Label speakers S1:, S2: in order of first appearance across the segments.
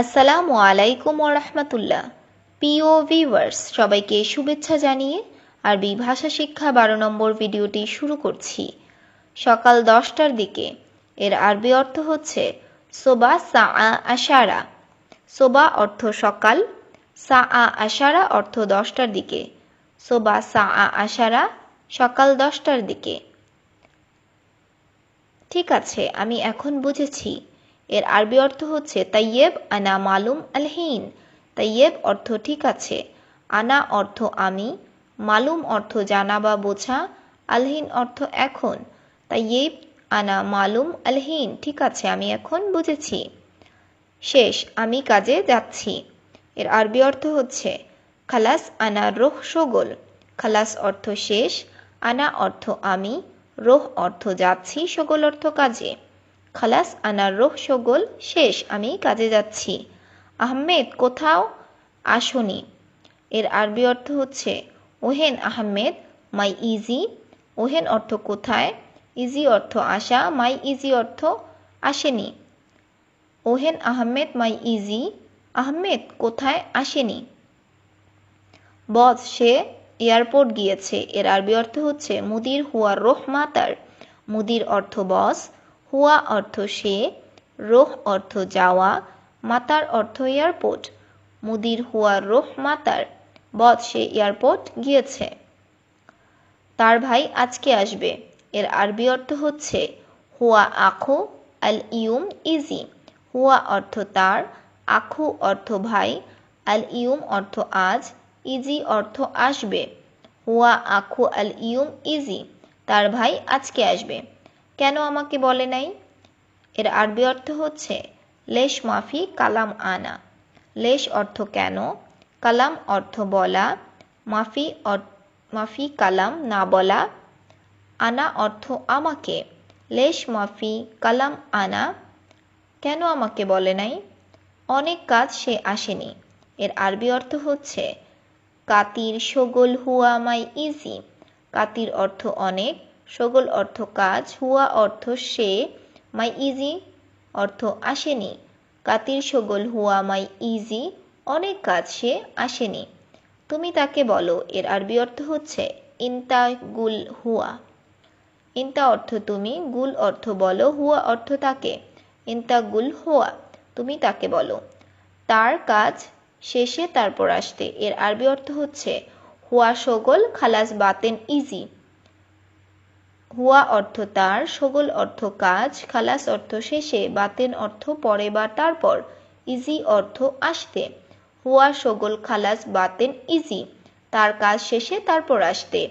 S1: আসসালামু আলাইকুম রহমতুল্লাহ। প্রিয় ভিউয়ার্স সবাইকে শুভেচ্ছা জানিয়ে আরবি ভাষা শিক্ষা বারো নম্বর ভিডিওটি শুরু করছি। সকাল দশটার দিকে, এর আরবি অর্থ হচ্ছে সোবা সা আশারা। সোবা অর্থ সকাল সা আশারা অর্থ দশটার দিকে। সোবা সা আশারা সকাল দশটার দিকে। ঠিক আছে, আমি এখন বুঝেছি। এর আরবি অর্থ হচ্ছে তাইয়েব, আনা মালুম আলহীন। তাইয়েব অর্থ ঠিক আছে। আনা অর্থ আমি, মালুম অর্থ জানা বা বোঝা, আলহীন অর্থ এখন। তাইয়েব, আনা মালুম আলহীন, ঠিক আছে, আমি এখন বুঝেছি। শেষ, আমি কাজে যাচ্ছি। এর আরবি অর্থ হচ্ছে, খালাস আনা রোহ সগোল। খালাস অর্থ শেষ, আনা অর্থ আমি, রোহ অর্থ যাচ্ছি সগোল অর্থ কাজে। খালাস আনার রোহ সগোল শেষ, আমি কাজে যাচ্ছি। আহমেদ, কোথাও আসনি। এর আরবি অর্থ হচ্ছে, ওহেন আহমেদ, মাই ইজি। ওহেন অর্থ কোথায়? ইজি অর্থ আসা মাই ইজি অর্থ আসেনি। ওহেন আহমেদ, মাই ইজি। আহমেদ, কোথায় আসেনি? বস সে এয়ারপোর্ট গিয়েছে। এর আরবি অর্থ হচ্ছে, মুদির হুয়া রোহ মাতার। মুদির অর্থ বস হুয়া অর্থ সে, রোহ অর্থ যাওয়া, মাতার অর্থ এয়ারপোর্ট। মুদির হুয়া রোহ মাতার, বধ সে এয়ারপোর্ট গিয়েছে। তার ভাই আজকে আসবে। এর আরবি অর্থ হচ্ছে, হুয়া আখু আল ইউম ইজি। হুয়া অর্থ তার আখু অর্থ ভাই, আল ইউম অর্থ আজ, ইজি অর্থ আসবে। হুয়া আখু আল ইউম ইজি, তার ভাই আজকে আসবে। কেন আমাকে বলে নাই? এর আরবি অর্থ হচ্ছে, লেশ মাফি কালাম আনা। লেশ অর্থ কেন? কালাম অর্থ বলা। মাফি মাফি কালাম না বলা। আনা অর্থ আমাকে। লেশ মাফি কালাম আনা। কেন আমাকে বলে নাই? অনেক কাজ সে আসেনি। এর আরবি অর্থ হচ্ছে, কাতির সগোল হুয়া মাই ইজি। কাতির অর্থ অনেক। সগোল অর্থ কাজ, হুয়া অর্থ সে, মাই ইজি অর্থ আসেনি। কাতির সগোল, হুয়া মাই ইজি, অনেক কাজ সে আসেনি। তুমি তাকে বলো, এর আরবি অর্থ হচ্ছে ইনতা গুল হুয়া। ইনতা অর্থ তুমি, গুল অর্থ বলো, হুয়া অর্থ তাকে। ইনতা গুল হুয়া, তুমি তাকে বলো। তার কাজ শেষে তারপর আসতে, এর আরবি অর্থ হচ্ছে, হুয়া সগোল, খালাস বাতেন ইজি। হুয়া অর্থ তার, সগোল অর্থ কাজ, খালাস অর্থ শেষে, বাতেন অর্থ পরে বা তারপর, ইজি অর্থ আসতে। হুয়া, সগোল, খালাস, বাতেন, ইজি। তার কাজ শেষে, তারপর আসতে।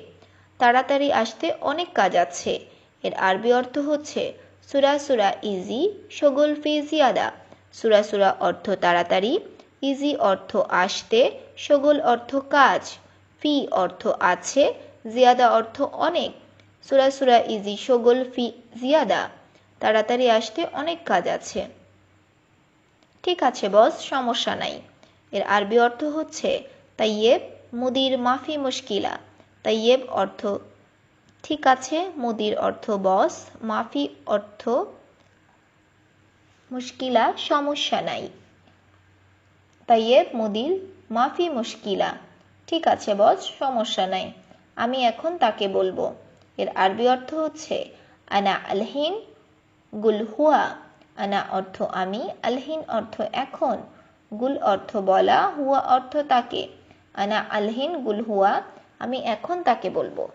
S1: তাড়াতাড়ি আসতে অনেক কাজ আছে। এর আরবি অর্থ হচ্ছে, সুরা সুরা ইজি, সগোল ফি জিয়াদা। সুরা সুরা অর্থ তাড়াতাড়ি, ইজি অর্থ আসতে, সগোল অর্থ কাজ। ফি অর্থ আছে, জিয়াদা অর্থ অনেক। সুরা সুরা ইজি, সগোল ফি জিয়াদা। তাড়াতাড়ি আসতে অনেক কাজ আছে। ঠিক আছে, বস, সমস্যা নাই। এর আরবি অর্থ হচ্ছে, তাইয়েব, মুদির মাফি মুশকিলা। তাইয়েব অর্থ, ঠিক আছে, মুদির অর্থ, বস, মাফি অর্থ, মুশকিলা, সমস্যা নাই। তাইয়েব, মুদির মাফি মুশকিলা। ঠিক আছে, বস, সমস্যা নাই। আমি এখন তাকে বলব। এর আরবি অর্থ হচ্ছে, আনা আলহিন গুল হুয়া। আনা অর্থ আমি, আলহিন অর্থ এখন। গুল অর্থ বলা, হুয়া অর্থ তাকে। আনা আলহিন গুল হুয়া, আমি এখন তাকে বলব।